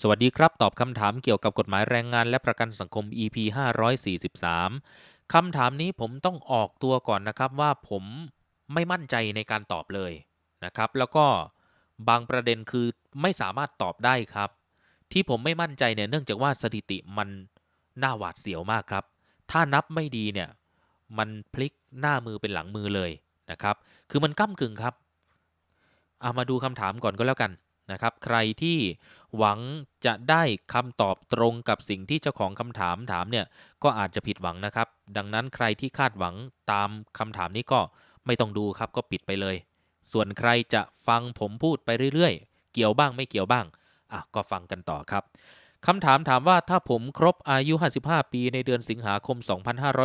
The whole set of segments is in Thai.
สวัสดีครับ ตอบคำถามเกี่ยวกับกฎหมายแรงงานและประกันสังคม EP 543คำถามนี้ผมต้องออกตัวก่อนนะครับว่าผมไม่มั่นใจในการตอบเลยนะครับ แล้วก็บางประเด็นคือไม่สามารถตอบได้ครับ ที่ผมไม่มั่นใจเนี่ยเนื่องจากว่าสถิติมันน่าหวาดเสียวมากครับ ถ้านับไม่ดีเนี่ยมันพลิกหน้ามือเป็นหลังมือเลยนะครับ คือมันก้ากึ่งครับเอามาดูคำถามก่อนก็แล้วกัน นะครับ ใครที่หวังจะได้คำตอบตรงกับสิ่งที่เจ้าของคำถามถามเนี่ยก็อาจจะผิดหวังนะครับ ดังนั้นใครที่คาดหวังตามคำถามนี้ก็ไม่ต้องดูครับก็ปิดไปเลย ส่วนใครจะฟังผมพูดไปเรื่อยๆ เกี่ยวบ้างไม่เกี่ยวบ้างอะก็ฟังกันต่อครับ คำถามถามว่าถ้าผมครบอายุ 55 ปีในเดือนสิงหาคม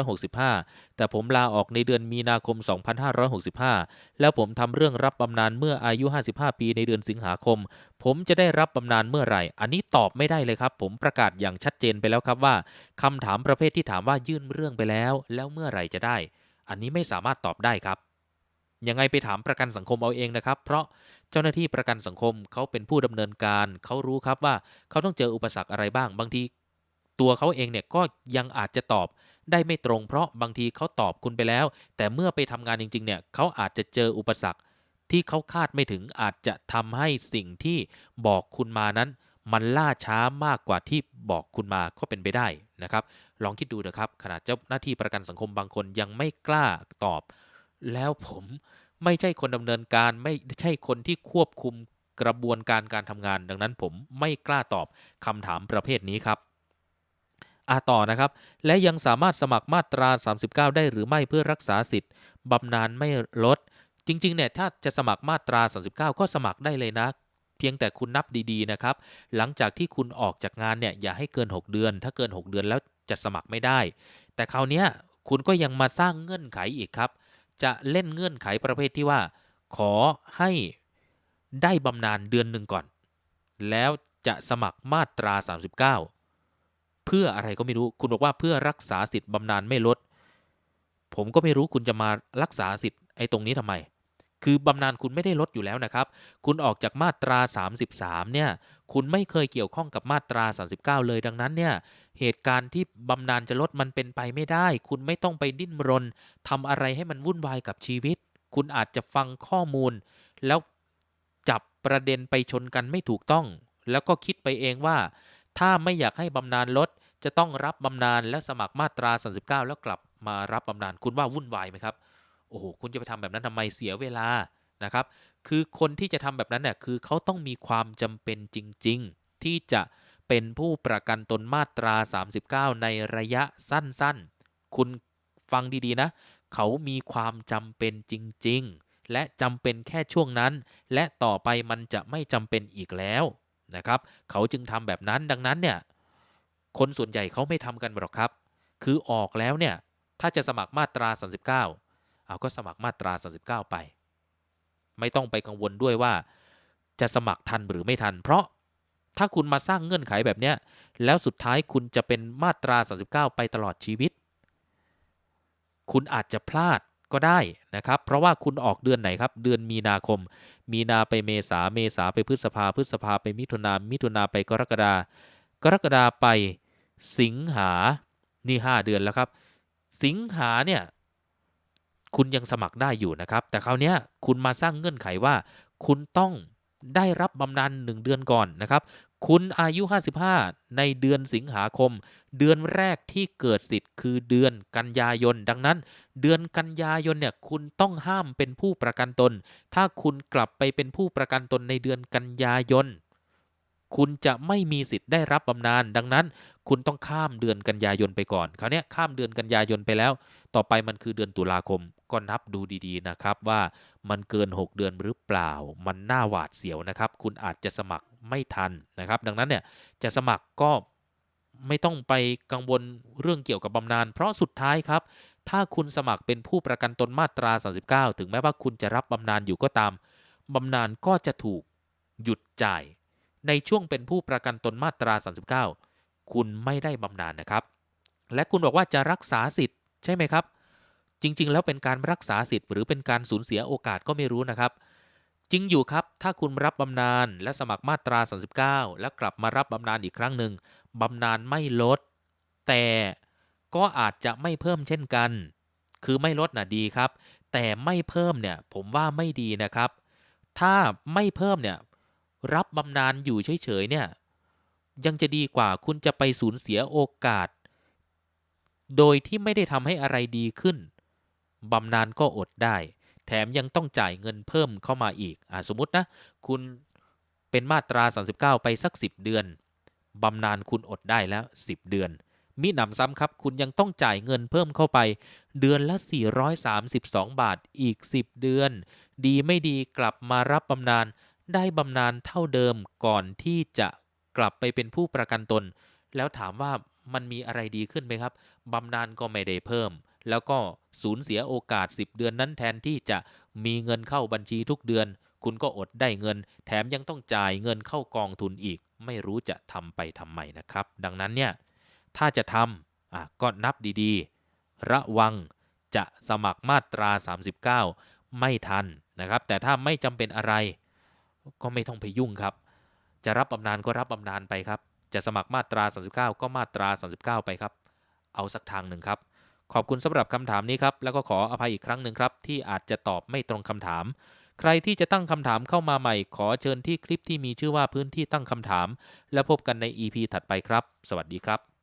2565 แต่ผมลาออกในเดือนมีนาคม 2565 แล้วผมทำเรื่องรับบำนาญเมื่ออายุ 55 ปีในเดือนสิงหาคม ผมจะได้รับบำนาญเมื่อไหร่ อันนี้ตอบไม่ได้เลยครับ ผมประกาศอย่างชัดเจนไปแล้วครับว่าคำถามประเภทที่ถามว่ายื่นเรื่องไปแล้ว แล้วเมื่อไหร่จะได้ อันนี้ไม่สามารถตอบได้ครับ ยังไงไปถามประกันสังคมเอาเองนะครับ เพราะเจ้าหน้าที่ประกันสังคมเขาเป็นผู้ดำเนินการ เขารู้ครับว่าเขาต้องเจออุปสรรคอะไรบ้าง บางทีตัวเขาเองเนี่ยก็ยังอาจจะตอบได้ไม่ตรง เพราะบางทีเขาตอบคุณไปแล้ว แต่เมื่อไปทำงานจริงๆเนี่ยเขาอาจจะเจออุปสรรค ที่เขาคาดไม่ถึงอาจจะทำให้สิ่งที่บอกคุณมานั้น มันล่าช้ามากกว่าที่บอกคุณมาก็เป็นไปได้นะครับ ลองคิดดูนะครับขนาดเจ้าหน้าที่ประกันสังคมบางคนยังไม่กล้าตอบ แล้วผมไม่ใช่คนดำเนินการไม่ใช่คนที่ควบคุมกระบวนการการทำงาน ดังนั้นผมไม่กล้าตอบคำถามประเภทนี้ครับอาต่อนะครับ และยังสามารถสมัครมาตรา 39 ได้หรือไม่เพื่อรักษาสิทธิ์บำนาญไม่ลด จริง ๆ เนี่ย ถ้าจะสมัครมาตรา 39 ก็สมัครได้เลยนะ เพียงแต่คุณนับดีๆ นะครับ หลังจากที่คุณออกจากงานเนี่ย อย่าให้เกิน 6 เดือน ถ้าเกิน 6 เดือนแล้วจะสมัครไม่ได้ แต่คราวนี้คุณก็ยังมาสร้างเงื่อนไขอีกครับ จะเล่นเงื่อนไขประเภทที่ว่า ขอให้ได้บำนาญเดือนหนึ่งก่อน แล้วจะสมัครมาตรา 39 เพื่ออะไรก็ไม่รู้คุณบอกว่าเพื่อรักษาสิทธิ์บำนาญไม่ลด ผมก็ไม่รู้คุณจะมารักษาสิทธิ์ไอ้ตรงนี้ทำไม คือบำนาญคุณไม่ได้ลดอยู่แล้วนะครับ คุณออกจากมาตรา 33 เนี่ย คุณไม่เคยเกี่ยวข้องกับมาตรา 39 เลยดังนั้นเนี่ย เหตุการณ์ที่บำนาญจะลดมันเป็นไปไม่ได้ คุณไม่ต้องไปดิ้นรนทำอะไรให้มันวุ่นวายกับชีวิต คุณอาจจะฟังข้อมูล แล้วจับประเด็นไปชนกันไม่ถูกต้อง แล้วก็คิดไปเองว่า ถ้าไม่อยากให้บำนาญลด จะต้องรับบำนาญและสมัครมาตรา 39 แล้วกลับมารับบำนาญคุณว่าวุ่นวายไหมครับ โอ้โหคุณจะไปทำแบบนั้นทำไมเสียเวลานะครับ คือคนที่จะทำแบบนั้นเนี่ยคือเขาต้องมีความจำเป็นจริง ๆ ที่จะเป็นผู้ประกันตนมาตรา 39 ในระยะสั้นๆ คุณฟังดีๆนะ เขามีความจำเป็นจริง ๆ และจำเป็นแค่ช่วงนั้น และต่อไปมันจะไม่จำเป็นอีกแล้วนะครับ เขาจึงทำแบบนั้นดังนั้นเนี่ย คนส่วนใหญ่เขาไม่ทำกันหรอกครับ คือออกแล้วเนี่ย ถ้าจะสมัครมาตรา 39 เอาก็สมัครมาตรา 39 ไป ไม่ต้องไปกังวลด้วยว่า จะสมัครทันหรือไม่ทัน เพราะถ้าคุณมาสร้างเงื่อนไขแบบเนี้ยแล้วสุดท้ายคุณจะเป็นมาตรา 39 ไปตลอดชีวิต คุณอาจจะพลาดก็ได้นะครับ เพราะว่าคุณออกเดือนไหนครับ เดือนมีนาคม มีนาไปเมษา เมษาไปพฤษภา พฤษภาไปมิถุนา มิถุนาไปกรกฎา กรกฎาไปสิงหา นี่ 5 เดือนแล้วครับ สิงหาเนี่ย คุณยังสมัครได้อยู่นะครับ แต่คราวนี้คุณมาสร้างเงื่อนไขว่า คุณต้องได้รับบำนาญ1 เดือนก่อนนะครับ คุณอายุ 55 ในเดือนสิงหาคม เดือนแรกที่เกิดสิทธิ์คือเดือนกันยายน ดังนั้น เดือนกันยายนเนี่ยคุณต้องห้ามเป็นผู้ประกันตน ถ้าคุณกลับไปเป็นผู้ประกันตนในเดือนกันยายนคุณจะไม่มีสิทธิ์ได้รับบำนาญดังนั้น คุณต้องข้ามเดือนกันยายนไปก่อน คราวนี้ข้ามเดือนกันยายนไปแล้ว ต่อไปมันคือเดือนตุลาคม ก็นับดูดีๆนะครับว่ามันเกิน 6 เดือนหรือเปล่า มันน่าหวาดเสียวนะครับ คุณอาจจะสมัครไม่ทันนะครับ ดังนั้นเนี่ยจะสมัครก็ไม่ต้องไปกังวลเรื่องเกี่ยวกับบำนาญเพราะสุดท้ายครับ ถ้าคุณสมัครเป็นผู้ประกันตนมาตรา 39 ถึงแม้ว่าคุณจะรับบำนาญอยู่ก็ตามบำนาญก็จะถูกหยุดจ่าย ในช่วงเป็นผู้ประกันตนมาตรา 39 คุณไม่ได้บำนาญนะครับ และคุณบอกว่าจะรักษาสิทธิ์ใช่ไหมครับ จริง ๆ แล้วเป็นการรักษาสิทธิ์ หรือเป็นการสูญเสียโอกาสก็ไม่รู้นะครับ จริงอยู่ครับ ถ้าคุณรับบำนาญและสมัครมาตรา 39 แล้วกลับมารับบำนาญอีกครั้งหนึ่งบำนาญไม่ลด แต่ก็อาจจะไม่เพิ่มเช่นกัน คือไม่ลดน่ะดีครับ แต่ไม่เพิ่มเนี่ยผมว่าไม่ดีนะครับ ถ้าไม่เพิ่มเนี่ยรับบำนาญอยู่เฉยๆเนี่ยยังจะดีกว่าคุณจะไปสูญเสียโอกาส โดยที่ไม่ได้ทำให้อะไรดีขึ้น บำนาญก็อดได้ แถมยังต้องจ่ายเงินเพิ่มเข้ามาอีกอสมมตินะ คุณเป็นมาตรา 39 ไปสัก 10 เดือนบำนาญคุณอดได้แล้ว 10 เดือนมิหนำซ้ำครับ คุณยังต้องจ่ายเงินเพิ่มเข้าไป เดือนละ 432 บาทอีก 10 เดือน ดีไม่ดีกลับมารับบำนาญได้บำนาญเท่าเดิมก่อนที่จะกลับไปเป็นผู้ประกันตน แล้วถามว่ามันมีอะไรดีขึ้นไหมครับบำนาญก็ไม่ได้เพิ่ม แล้วก็สูญเสียโอกาส 10 เดือนนั้นแทนที่จะมีเงินเข้าบัญชีทุกเดือน คุณก็อดได้เงิน แถมยังต้องจ่ายเงินเข้ากองทุนอีก ไม่รู้จะทำไปทำไมนะครับ ดังนั้นเนี่ยถ้าจะทำะก็นับดีๆ ระวังจะสมัครมาตรา 39 ไม่ทันนะครับ แต่ถ้าไม่จำเป็นอะไร ก็ไม่ต้องไปยุ่งครับ จะรับบำนาญก็รับบำนาญไปครับ จะสมัครมาตรา 39 ก็มาตรา 39 ไปครับ เอาสักทางหนึ่งครับ ขอบคุณสำหรับคำถามนี้ครับ แล้วก็ขออภัยอีกครั้งหนึ่งครับ ที่อาจจะตอบไม่ตรงคำถาม ใครที่จะตั้งคำถามเข้ามาใหม่ ขอเชิญที่คลิปที่มีชื่อว่าพื้นที่ตั้งคำถาม และพบกันใน EP ถัดไปครับ สวัสดีครับ